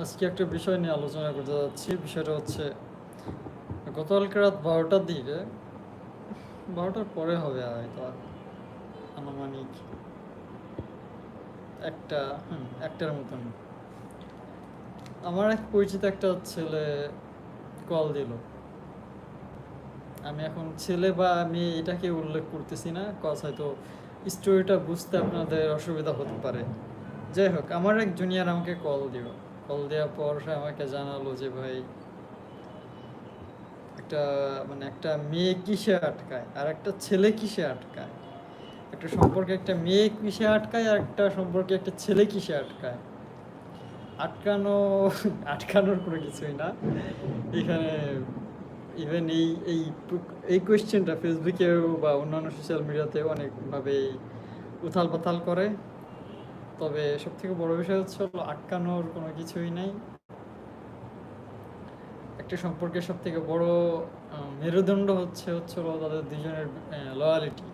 আজকে একটা বিষয় নিয়ে আলোচনা করতে যাচ্ছি। বিষয়টা হচ্ছে, গতকালকে রাত বারোটার দিকে, বারোটার পরে হবে হয়তো আনুমানিক একটা, হুম, একটার মতন। আমার এক পরিচিত একটা ছেলে কল দিল। আমি এখন ছেলে বা আমি এটাকে উল্লেখ করতেছি না কজ হয়তো স্টোরিটা বুঝতে আপনাদের অসুবিধা হতে পারে। যাই হোক, আমার এক জুনিয়র আমাকে কল দিল। কল দেওয়ার পর আমাকে জানালো যে, ভাই, একটা মানে একটা মেয়ে কিসে আটকায়? আর একটা ছেলে কিসে আটকায়? একটা সম্পর্কে একটা মেয়ে কিসে আটকায়? আর একটা সম্পর্কে একটা ছেলে কিসে আটকায়? আটকানো, আটকানোর কোনো কিছুই না। এখানে ইভেন এই এই এই কোয়েশ্চেনটা ফেসবুকেও বা অন্যান্য সোশ্যাল মিডিয়াতেও অনেকভাবে উথাল পাতাল করে। তবে সব থেকে বড় বিষয় হচ্ছে হলো আটকানোর কোনো কিছুই নাই। একটা সম্পর্কের সব থেকে বড় মেরুদণ্ড হচ্ছে হচ্ছে হলো তাদের দুজনের লয়ালিটি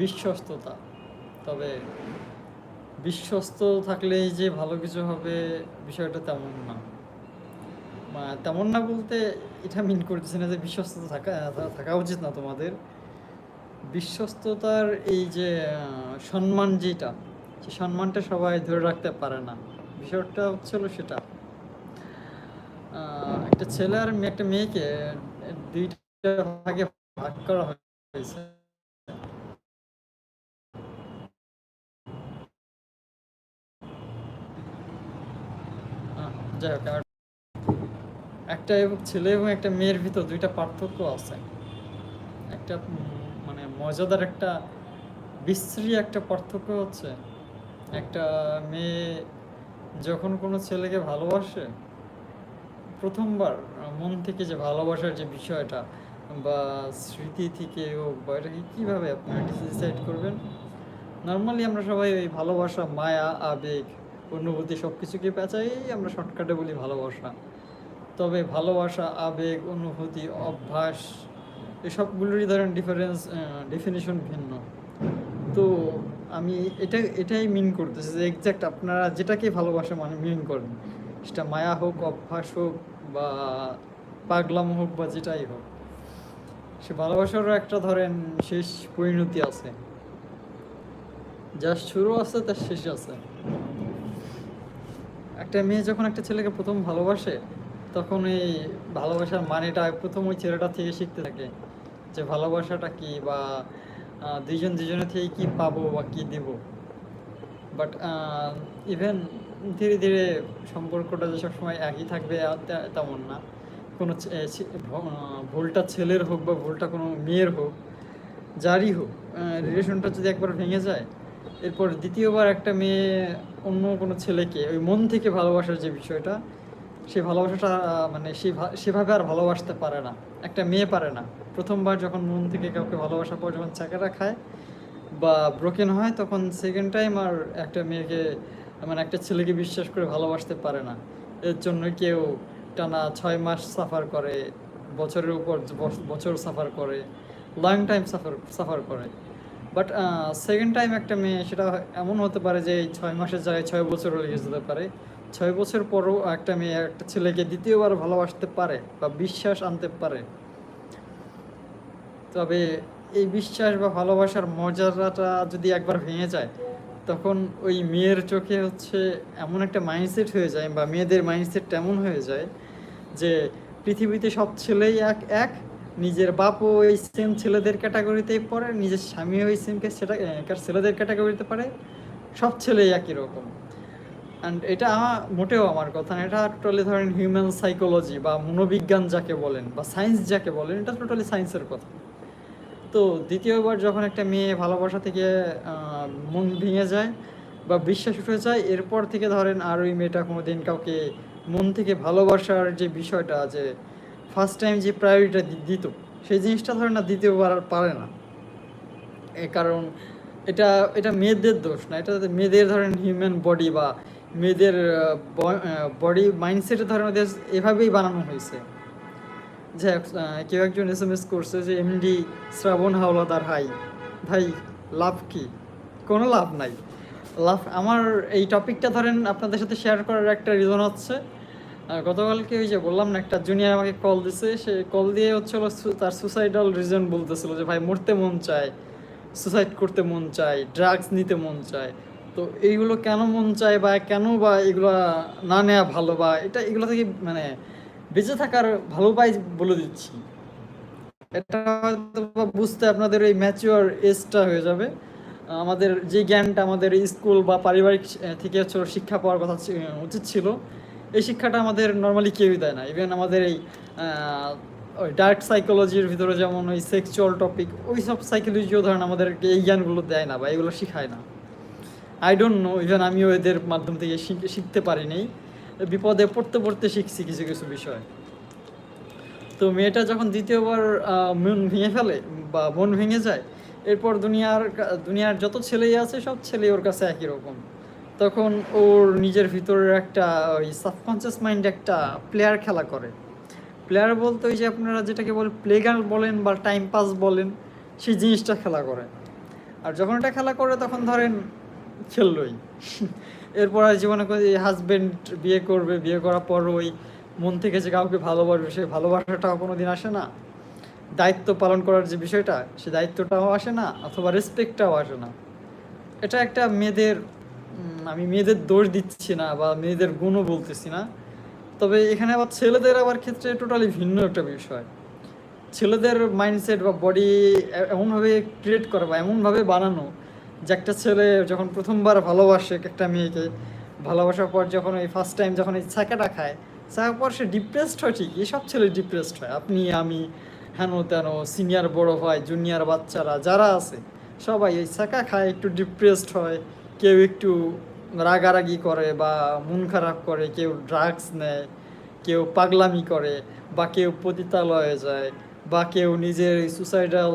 বিশ্বস্ততা। তবে বিশ্বস্ত থাকলেই যে ভালো কিছু হবে বিষয়টা তেমন না। তেমন না বলতে এটা মিন করতেছি না যে বিশ্বস্ত থাকা থাকা উচিত না তোমাদের। বিশ্বস্ততার এই যে সম্মান যেটা সম্মানটা সবাই ধরে রাখতে পারে না। বিষয়টা হচ্ছে হলো সেটা। একটা ছেলে আর একটা মেয়েকে দুইটা ভাগে ভাগ করা হয়েছে। যাই হোক একটা এবং ছেলে এবং একটা মেয়ের ভিতর দুইটা পার্থক্য আছে। একটা মানে মজাদার একটা বিশ্রী একটা পার্থক্য হচ্ছে একটা মেয়ে যখন কোনো ছেলেকে ভালোবাসে, প্রথমবার মন থেকে যে ভালোবাসার যে বিষয়টা বা স্মৃতি থেকে হোক বা এটাকে কীভাবে আপনারা ডিসাইড করবেন নর্মালি আমরা সবাই ওই ভালোবাসা, মায়া, আবেগ, অনুভূতি সব কিছুকে পেঁচাই আমরা শর্টকাটে বলি ভালোবাসা। তবে ভালোবাসা, আবেগ, অনুভূতি, অভ্যাস এসবগুলোরই ধরেন ডিফারেন্স ডেফিনেশন ভিন্ন। তো আমি এটা এটাই মিন করতেছি যে এক্স্যাক্ট আপনারা যেটাকে ভালোবাসা মানে মিন করেন। সেটা মায়া হোক, অভ্যাস হোক বা পাগলাম হোক বা যেটাই হোক। সে ভালোবাসারও একটা ধরেন শেষ পরিণতি আছে। যার শুরু আছে, তার শেষ আছে। একটা মেয়ে যখন একটা ছেলেকে প্রথম ভালোবাসে, তখন এই ভালোবাসার মানেটা প্রথম ওই ছেলেটা থেকে শিখতে থাকে যে ভালোবাসাটা কি বা দুইজন দুজনের থেকে কি পাবো বা কি দেব? বাট ইভেন ধীরে ধীরে সম্পর্কটা যে সবসময় একই থাকবে তেমন না। কোনো ভুলটা ছেলের হোক বা ভুলটা কোনো মেয়ের হোক, যারই হোক রিলেশনটা যদি একবার ভেঙে যায়, এরপর দ্বিতীয়বার একটা মেয়ে অন্য কোনো ছেলেকে, ওই মন থেকে ভালোবাসার যে বিষয়টা সেই ভালোবাসাটা মানে সেভাবে আর ভালোবাসতে পারে না। একটা মেয়ে পারে না। প্রথমবার যখন মন থেকে কাউকে ভালোবাসার পর যখন চাকাটা খায় বা ব্রোকেন হয়, তখন সেকেন্ড টাইম আর একটা মেয়েকে মানে একটা ছেলেকে বিশ্বাস করে ভালোবাসতে পারে না। এর জন্য কেউ টানা ছয় মাস সাফার করে, বছরের উপর বছ- বছর সাফার করে লং টাইম সাফার সাফার করে। বাট সেকেন্ড টাইম একটা মেয়ে, সেটা এমন হতে পারে যে ছয় মাসের জায়গায় ছয় বছর লেগে যেতে পারে। ছয় বছর পরও একটা মেয়ে, একটা ছেলেকে দ্বিতীয়বার ভালোবাসতে পারে বা বিশ্বাস আনতে পারে। তবে এই বিশ্বাস বা ভালোবাসার মর্যাদাটা যদি একবার ভেঙে যায়, তখন ওই মেয়ের চোখে হচ্ছে এমন একটা মাইন্ডসেট হয়ে যায় বা মেয়েদের মাইন্ডসেট এমন হয়ে যায় যে পৃথিবীতে সব ছেলেই এক এক। নিজের বাপও ওই সেম ছেলেদের ক্যাটাগরিতেই পড়ে, নিজের স্বামী ওই সেম সেটা ছেলেদের ক্যাটাগরিতে পারে সব ছেলেই একই রকম। অ্যান্ড এটা মোটেও আমার কথা না, এটা টোটালি ধরেন হিউম্যান সাইকোলজি বা মনোবিজ্ঞান যাকে বলেন বা সায়েন্স যাকে বলেন, এটা টোটালি সায়েন্সের কথা। তো দ্বিতীয়বার যখন একটা মেয়ে ভালোবাসা থেকে মন ভেঙে যায় বা বিশ্বাস উঠে যায়, এরপর থেকে ধরেন আর ওই মেয়েটা কোনো দিন কাউকে মন থেকে ভালোবাসার যে বিষয়টা যে ফার্স্ট টাইম যে প্রায়োরিটা দিত, সেই জিনিসটা ধরেন না দ্বিতীয়বার আর পারে না। কারণ এটা এটা মেয়েদের দোষ না, এটা মেয়েদের ধরেন হিউম্যান বডি বা মেয়েদের বডি মাইন্ডসেটে ধরেন ওদের এভাবেই বানানো হয়েছে। যে কেউ একজন এস এম এস করছে যে এমডি শ্রাবণ হাওলাদার হাই, ভাই, লাভ কি? কোনো লাভ নাই। লাভ, আমার এই টপিকটা ধরেন আপনাদের সাথে শেয়ার করার একটা রিজন হচ্ছে গতকালকে ওই যে বললাম না, একটা জুনিয়র আমাকে কল দিছে, সে কল দিয়ে হচ্ছিল সু- তার সুসাইডাল রিজন বলতেছিল যে, ভাই, মরতে মন চায় সুসাইড করতে মন চায় ড্রাগস নিতে মন চায়। তো এইগুলো কেন মন চায় বা কেন বা এগুলো না নেওয়া ভালো বা এটা এগুলো থেকে মানে বেঁচে থাকার ভালো উপায় বলে দিচ্ছি। এটা বুঝতে আপনাদের এই ম্যাচিওর এজটা হয়ে যাবে। আমাদের যে জ্ঞানটা আমাদের স্কুল বা পারিবারিক থেকে শিক্ষা পাওয়ার কথা উচিত ছিল, এই শিক্ষাটা আমাদের নর্মালি কেউই দেয় না। ইভেন আমাদের এই ওই ডার্ক সাইকোলজির ভিতরে যেমন ওই সেক্সুয়াল টপিক ওই সব সাইকোলজিও ধরেন আমাদেরকে এই জ্ঞানগুলো দেয় না বা এগুলো শেখায় না। আই ডোন্ট নো ইভেন আমিও এদের মাধ্যম থেকে শিখ- শিখতে পারিনি। বিপদে পড়তে পড়তে শিখছি কিছু কিছু বিষয়। তো মেয়েটা যখন দ্বিতীয়বার মন ভেঙে ফেলে বা মন ভেঙে যায়, এরপর দুনিয়ার দুনিয়ার যত ছেলেই আছে, সব ছেলে ওর কাছে একই রকম। তখন ওর নিজের ভিতরের একটা ওই সাবকনসিয়াস মাইন্ড একটা প্লেয়ার খেলা করে। প্লেয়ার বলতে ওই যে আপনারা যেটাকে বল প্লেগার বলেন বা টাইম পাস বলেন, সেই জিনিসটা খেলা করে। আর যখন এটা খেলা করে, তখন ধরেন খেললোই। এরপর আর জীবনে হাজবেন্ড বিয়ে করবে, বিয়ে করার পর ওই মন থেকে যে কাউকে ভালোবাসবে, সেই ভালোবাসাটাও কোনো দিন আসে না। দায়িত্ব পালন করার যে বিষয়টা সে দায়িত্বটাও আসে না, অথবা রেসপেক্টটাও আসে না। এটা একটা মেয়েদের আমি মেয়েদের দোষ দিচ্ছি না বা মেয়েদের গুণও বলতেছি না। তবে এখানে আবার ছেলেদের আবার ক্ষেত্রে টোটালি ভিন্ন একটা বিষয়। ছেলেদের মাইন্ডসেট বা বডি এমনভাবে ক্রিয়েট করা বা এমনভাবে বানানো যে একটা ছেলে যখন প্রথমবার ভালোবাসে একটা মেয়েকে, ভালোবাসার পর যখন ওই ফার্স্ট টাইম যখন এই ছাকাটা খায় ছাকার পর সে ডিপ্রেসড হয় ঠিকই, সব ছেলে ডিপ্রেসড হয়। আপনি, আমি, হেন তেন সিনিয়র বড় হয় জুনিয়র বাচ্চারা, যারা আছে, সবাই এই ছাকা খায়, একটু ডিপ্রেসড হয়, কেউ একটু রাগারাগি করে বা মন খারাপ করে, কেউ ড্রাগস নেয়, কেউ পাগলামি করে বা কেউ পতিতালয়ে যায় বা কেউ নিজের সুসাইডাল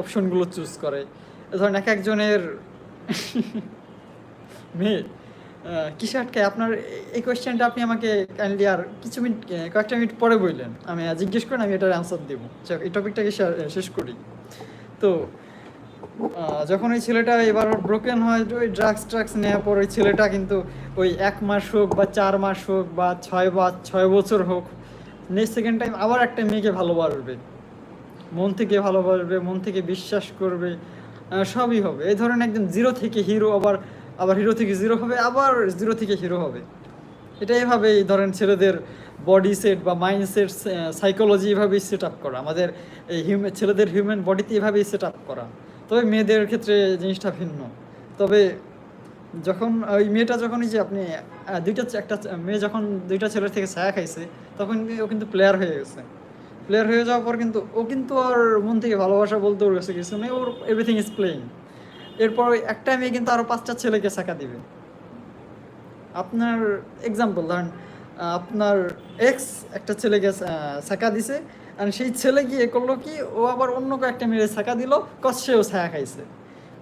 অপশনগুলো চুজ করে। ধরেন এক একজনের মেয়ে কিসে আটকায়? আপনার এই কোয়েশ্চেনটা আপনি আমাকে কাইন্ডলি আর কিছু মিনিট কয়েকটা মিনিট পরে বললেন। আমি জিজ্ঞেস করেন, আমি এটার অ্যান্সার দেবো। এই টপিকটাকে শেষ- করি। তো যখন ওই ছেলেটা এবার ব্রোকেন হয়, ওই ড্রাগস ট্রাগস নেওয়ার পর ওই ছেলেটা কিন্তু ওই এক মাস হোক বা চার মাস হোক বা ছয় বা, ছয় বছর হোক নেক্সট সেকেন্ড টাইম আবার একটা মেয়েকে ভালোবাসবে। মন থেকে ভালোবাসবে, মন থেকে বিশ্বাস করবে সবই হবে। এই ধরেন একদম জিরো থেকে হিরো আবার আবার হিরো থেকে জিরো হবে, আবার জিরো থেকে হিরো হবে। এটা এভাবেই ধরেন ছেলেদের বডি সেট বা মাইন্ড সেট সাইকোলজি এভাবেই সেট আপ করা। আমাদের এই হিউম্যান ছেলেদের হিউম্যান বডিতে এভাবেই সেট আপ করা। তবে মেয়েদের ক্ষেত্রে জিনিসটা ভিন্ন। তবে যখন ওই মেয়েটা যখন যে আপনি দুইটা একটা মেয়ে যখন দুইটা ছেলের থেকে ছায়া খাইছে, তখন ও কিন্তু প্লেয়ার হয়ে গেছে। প্লেয়ার হয়ে যাওয়ার পর কিন্তু ও কিন্তু আর মন থেকে ভালোবাসা বলতে ওর কাছে কিছু নেই, ওর এভরিথিং ইজ প্লেইং এরপর একটা মেয়ে কিন্তু আরও পাঁচটা ছেলেকে ছাকা দিবে। আপনার এক্সাম্পল ধরেন আপনার এক্স একটা ছেলেকে ছাকা দিছে আর সেই ছেলে গিয়ে করল কি, ও আবার অন্য কয়েকটা মেয়ে ছাকা দিল কস সেও ছায়া খাইছে।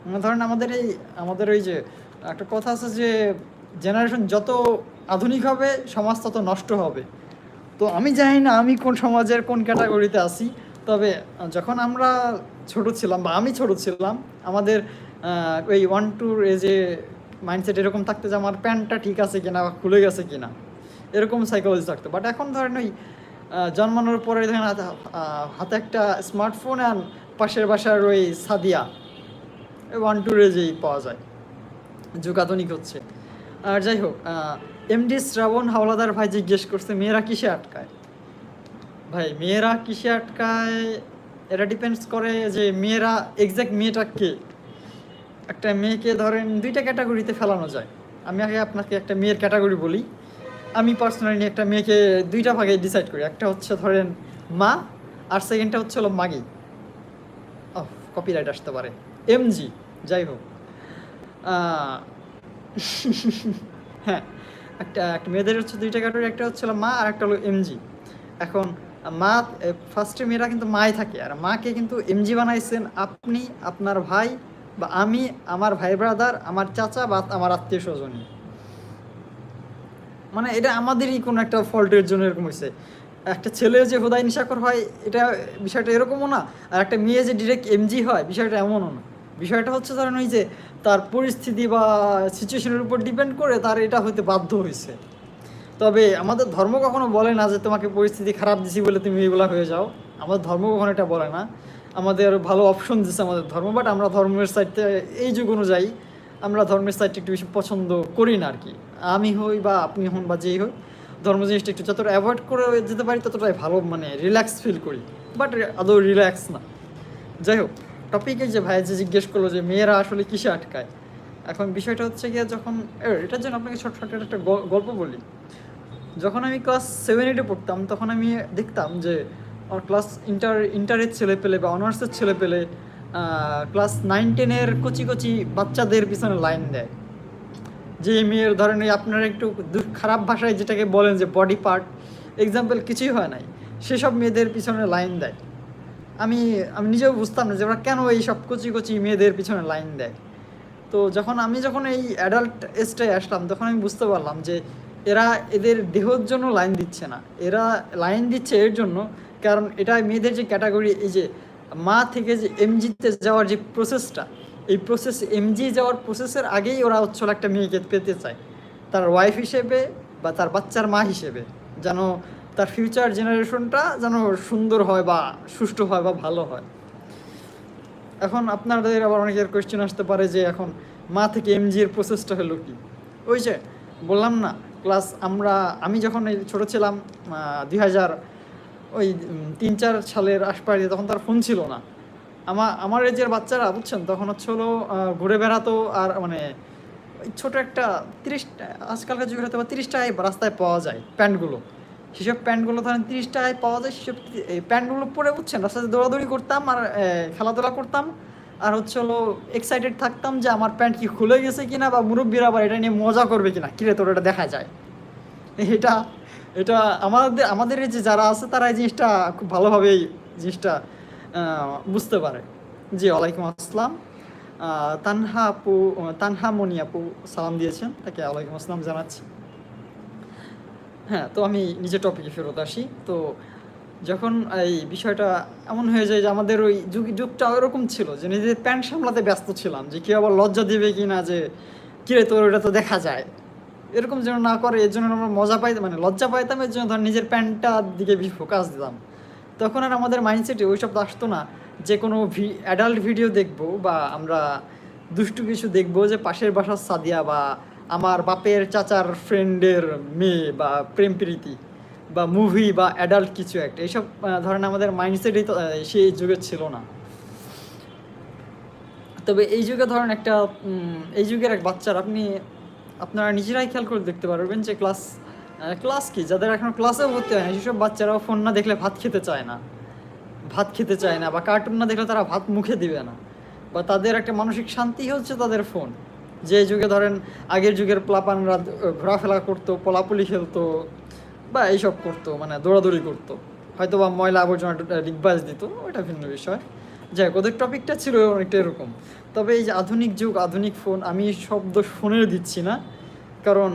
মানে ধরেন আমাদের এই, আমাদের ওই যে, একটা কথা আছে যে জেনারেশন যত আধুনিক হবে, সমাজ তত নষ্ট হবে। তো আমি জানি না আমি কোন সমাজের কোন ক্যাটাগরিতে আছি, তবে যখন আমরা ছোট ছিলাম বা আমি ছোট ছিলাম, আমাদের ওই ওয়ান টুর এজে মাইন্ডসেট এরকম থাকতো যে আমার প্যান্টটা ঠিক আছে কিনা বা খুলে গেছে কিনা, এরকম সাইকোলজি থাকতো। বাট এখন ধরেন ওই জন্মানোর পরে ধরেন হাতে একটা স্মার্টফোন আর পাশের বাসার ওই সাদিয়া ওয়ান টু রেজেই পাওয়া যায় যুগ আধুনিক হচ্ছে। আর যাই হোক এমডি শ্রাবণ হাওলাদার ভাই জিজ্ঞেস করছে, মেয়েরা কিসে আটকায়? ভাই, মেয়েরা কিসে আটকায়? এটা ডিপেন্ডস করে যে মেয়েরা এক্স্যাক্ট মেয়েটা কে? একটা মেয়েকে ধরেন দুইটা ক্যাটাগরিতে ফেলানো যায়। আমি আগে আপনাকে একটা মেয়ের ক্যাটাগরি বলি। আমি পার্সোনালি একটা মেয়েকে দুইটা ভাগে ডিসাইড করি। একটা হচ্ছে ধরেন মা, আর সেকেন্ডটা হচ্ছে হলো মাগি। কপিরাইট আসতে পারে। এমজি যাই হোক। হ্যাঁ। একটা একটা মেয়েদের হচ্ছে দুইটা ক্যাটাগরি একটা হচ্ছে মা আর একটা হলো এমজি এখন, মা ফার্স্টে মেয়েরা কিন্তু মাই থাকে, আর মাকে কিন্তু এমজি বানাইছেন আপনি, আপনার ভাই বা আমি, আমার ভাই ব্রাদার আমার চাচা বা আমার আত্মীয় স্বজনই মানে এটা আমাদেরই কোনো একটা ফল্টের জন্য এরকম হয়েছে একটা ছেলে যে হোদাই নিশাকর হয়, এটা বিষয়টা এরকমও না, আর একটা মেয়ে যে ডিরেক্ট এমজি হয়, বিষয়টা এমনও না। বিষয়টা হচ্ছে ধরেন ওই যে তার পরিস্থিতি বা সিচুয়েশনের উপর ডিপেন্ড করে তার এটা হতে বাধ্য হয়েছে। তবে আমাদের ধর্ম কখনো বলে না যে, তোমাকে পরিস্থিতি খারাপ দিছি বলে তুমি এগুলা হয়ে যাও। আমাদের ধর্ম কখনো এটা বলে না। আমাদের ভালো অপশন দিচ্ছে আমাদের ধর্ম বাট আমরা ধর্মের সাইডটা এই যুগ অনুযায়ী আমরা ধর্মের সাইডটা একটু বেশি পছন্দ করি না আর কি আমি হই বা আপনি হন বা যেই হই ধর্ম জিনিসটা একটু যতটা অ্যাভয়েড করে যেতে পারি ততটাই ভালো মানে রিল্যাক্স ফিল করি। বাট আদৌ রিল্যাক্স না। যাই হোক। টপিকে যে ভাই যে জিজ্ঞেস করল যে মেয়েরা আসলে কিসে আটকায়? এখন বিষয়টা হচ্ছে গিয়ে যখন এটার জন্য আপনাকে ছোট ছোট একটা গল- গল্প বলি। যখন আমি ক্লাস সেভেন এইটে পড়তাম, তখন আমি দেখতাম যে ক্লাস ইন্টার ইন্টারের ছেলে পেলে বা অনার্সের ছেলে পেলে ক্লাস নাইন টেনের কচি কচি বাচ্চাদের পিছনে লাইন দেয়। যে মেয়ের ধরেন আপনারা একটু খারাপ ভাষায় যেটাকে বলেন যে বডি পার্ট এক্সাম্পল কিছুই হয় নাই। সেসব মেয়েদের পিছনে লাইন দেয়। আমি আমি নিজেও বুঝতাম না যে ওরা কেন এই সব কচি কচি মেয়েদের পিছনে লাইন দেয়। তো যখন আমি যখন এই অ্যাডাল্ট এজটায় আসলাম, তখন আমি বুঝতে পারলাম যে এরা এদের দেহর জন্য লাইন দিচ্ছে না। এরা লাইন দিচ্ছে এর জন্য, কারণ এটা মেয়েদের যে ক্যাটাগরি এই যে মা থেকে যে এমজিতে যাওয়ার যে প্রসেসটা এই প্রসেস এমজি যাওয়ার প্রসেসের আগেই ওরা হচ্ছে হলো একটা মেয়েকে পেতে চায়। তার ওয়াইফ হিসেবে বা তার বাচ্চার মা হিসেবে, যেন তার ফিউচার জেনারেশনটা যেন সুন্দর হয় বা সুষ্ঠু হয় বা ভালো হয়। এখন আপনাদের আবার অনেকের কোয়েশ্চেন আসতে পারে যে এখন মা থেকে এমজি এর প্রসেসটা হলো কি? ওই যে বললাম না ক্লাস আমরা, আমি যখন এই ছোটো ছিলাম দুই হাজার ওই তিন চার সালের আশপাশে তখন তার ফোন ছিল না। আমার আমার এজের বাচ্চারা, বুঝছেন? তখন হচ্ছে হলো ঘুরে বেড়াতো আর মানে ছোটো একটা তিরিশ আজকালকার যুগে হয়তো বা তিরিশ টাকায় রাস্তায় পাওয়া যায় প্যান্টগুলো। সেসব প্যান্টগুলো ধরেন তিরিশ টাকায় পাওয়া যায়, সেসব প্যান্টগুলো পরে বুঝছেন রাস্তাতে দৌড়াদৌড়ি করতাম আর খেলাধুলা করতাম। আর হচ্ছে হলো এক্সাইটেড থাকতাম যে আমার প্যান্ট কি খুলে গেছে কিনা বা মুরব্বীরা আবার এটা নিয়ে মজা করবে কিনা। কিরে তোর এটা দেখা যায়? এটা এটা আমাদের আমাদের যে যারা আছে তারা এই জিনিসটা খুব ভালোভাবেই জিনিসটা বুঝতে পারে। জি, ওয়ালাইকুম আসসালাম। তানহা আপু, তানহা মনি আপু সালাম দিয়েছেন, তাকে ওয়ালাইকুম আসসালাম জানাচ্ছি। হ্যাঁ তো আমি নিজের টপিকে ফেরত আসি। তো যখন এই বিষয়টা এমন হয়ে যায় যে আমাদের ওই যুগ, যুগটা ওরকম ছিল যে নিজেদের প্যান্ট সামলাতে ব্যস্ত ছিলাম যে কেউ আবার লজ্জা দিবে কি না যে কিরে তোর, ওটা তো দেখা যায়। এরকম যেন না করে, এর জন্য আমরা মজা পাইতাম মানে লজ্জা পাইতাম, এর জন্য ধর নিজের প্যান্টটার দিকে বেশি ফোকাস দিতাম। তখন আর আমাদের মাইন্ডসেটে ওইসব আসতো না যে কোনো ভি অ্যাডাল্ট ভিডিও দেখব বা আমরা দুষ্টু কিছু দেখব যে পাশের বাসার সাদিয়া বা আমার বাপের চাচার ফ্রেন্ডের মেয়ে বা প্রেম প্রীতি বা মুভি বা অ্যাডাল্ট কিছু একটা। এইসব ধরেন আমাদের মাইন্ডসেটই তো সেই যুগে ছিল না। তবে এই যুগে ধরেন একটা এই যুগের এক বাচ্চার আপনি, আপনারা নিজেরাই খেয়াল করে দেখতে পারবেন যে ক্লাস ক্লাস কি? যাদের এখন ক্লাসে ভর্তি হয় না, সেসব বাচ্চারাও ফোন না দেখলে ভাত খেতে চায় না। ভাত খেতে চায় না বা কার্টুন না দেখলে তারা ভাত মুখে দিবে না। বা তাদের একটা মানসিক শান্তি হচ্ছে তাদের ফোন যে যুগে ধরেন আগের যুগের প্লাপানরা ঘোরাফেরা করতো, পলাপুলি খেলতো বা এইসব করতো মানে দৌড়াদৌড়ি করতো। হয়তো বা ময়লা আবর্জনা ডিগবাজ দিত ওটা ভিন্ন বিষয়। যাই হোক, ওদের টপিকটা ছিল অনেকটা এরকম। তবে এই যে আধুনিক যুগ, আধুনিক ফোন, আমি শব্দ ফোনের দিচ্ছি না। কারণ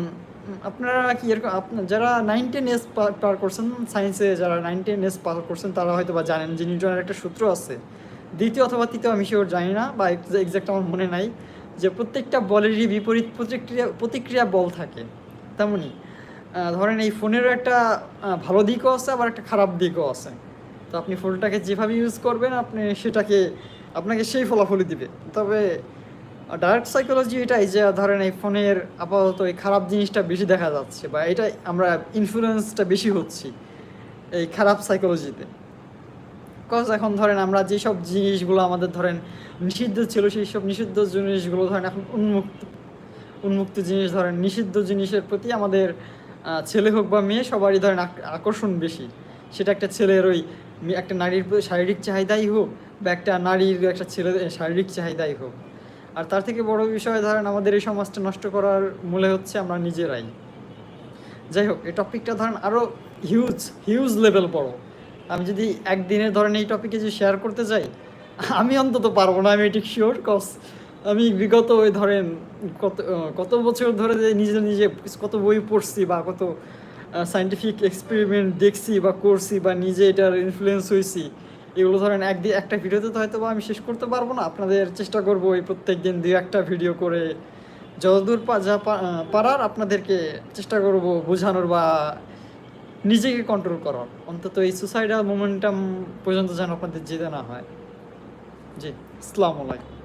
আপনারা কি এরকম আপনার যারা নাইন টেন এস পার করছেন সায়েন্সে যারা নাইন টেন এস পার করছেন, তারা হয়তো বা জানেন যে নিউটনের একটা সূত্র আছে। দ্বিতীয় অথবা তৃতীয়, আমি সেও জানি না বা এক্সাক্ট আমার মনে নাই। যে প্রত্যেকটা বলেরই বিপরীত প্রতিক্রিয়া প্রতিক্রিয়া বল থাকে। তেমনই ধরেন এই ফোনেরও একটা ভালো দিকও আছে, আবার একটা খারাপ দিকও আছে। তো আপনি ফোনটাকে যেভাবে ইউজ করবেন, আপনি সেটাকে, আপনাকে সেই ফলাফলই দিবে। তবে ডাইরেক্ট সাইকোলজি এটাই যে, ধরেন এই ফোনের আপাতত এই খারাপ জিনিসটা বেশি দেখা যাচ্ছে, বা এটাই আমরা ইনফ্লুয়েন্সটা বেশি হচ্ছি, এই খারাপ সাইকোলজিতে কজ এখন ধরেন আমরা যেসব জিনিসগুলো আমাদের ধরেন নিষিদ্ধ ছিল সেই সব নিষিদ্ধ জিনিসগুলো ধরেন এখন উন্মুক্ত উন্মুক্ত জিনিস ধরেন, নিষিদ্ধ জিনিসের প্রতি আমাদের ছেলে হোক বা মেয়ে, সবারই ধরেন আক- আকর্ষণ বেশি। সেটা একটা ছেলের ওই একটা নারীর শারীরিক চাহিদাই হোক বা একটা নারীর একটা ছেলে শারীরিক চাহিদাই হোক। আর তার থেকে বড় বিষয় ধরেন আমাদের এই সমাজটা নষ্ট করার মূলে হচ্ছে আমরা নিজেরাই। যাই হোক, এই টপিকটা ধরেন আরও হিউজ হিউজ লেভেল বড়। আমি যদি একদিনের ধরেন এই টপিকে যদি শেয়ার করতে চাই আমি অন্তত পারব না, আমি এটি শিওর কজ আমি বিগত ওই ধরেন কত কত বছর ধরে যে নিজে নিজে কত বই পড়ছি বা কত সায়েন্টিফিক এক্সপেরিমেন্ট দেখছি বা করছি বা নিজে এটার ইনফ্লুয়েন্স হয়েছি এগুলো ধরেন একদিন একটা ভিডিওতে তো হয়তো আমি শেষ করতে পারব না। আপনাদের চেষ্টা করব এই প্রত্যেক দিন দু একটা ভিডিও করে যতদূর যা পারার আপনাদেরকে চেষ্টা করব বোঝানোর বা নিজেকে কন্ট্রোল করার অন্তত এই সুসাইডাল মোমেন্টাম পর্যন্ত যেন আপনাদের জিতে না হয়। জি, আসসালামু আলাইকুম।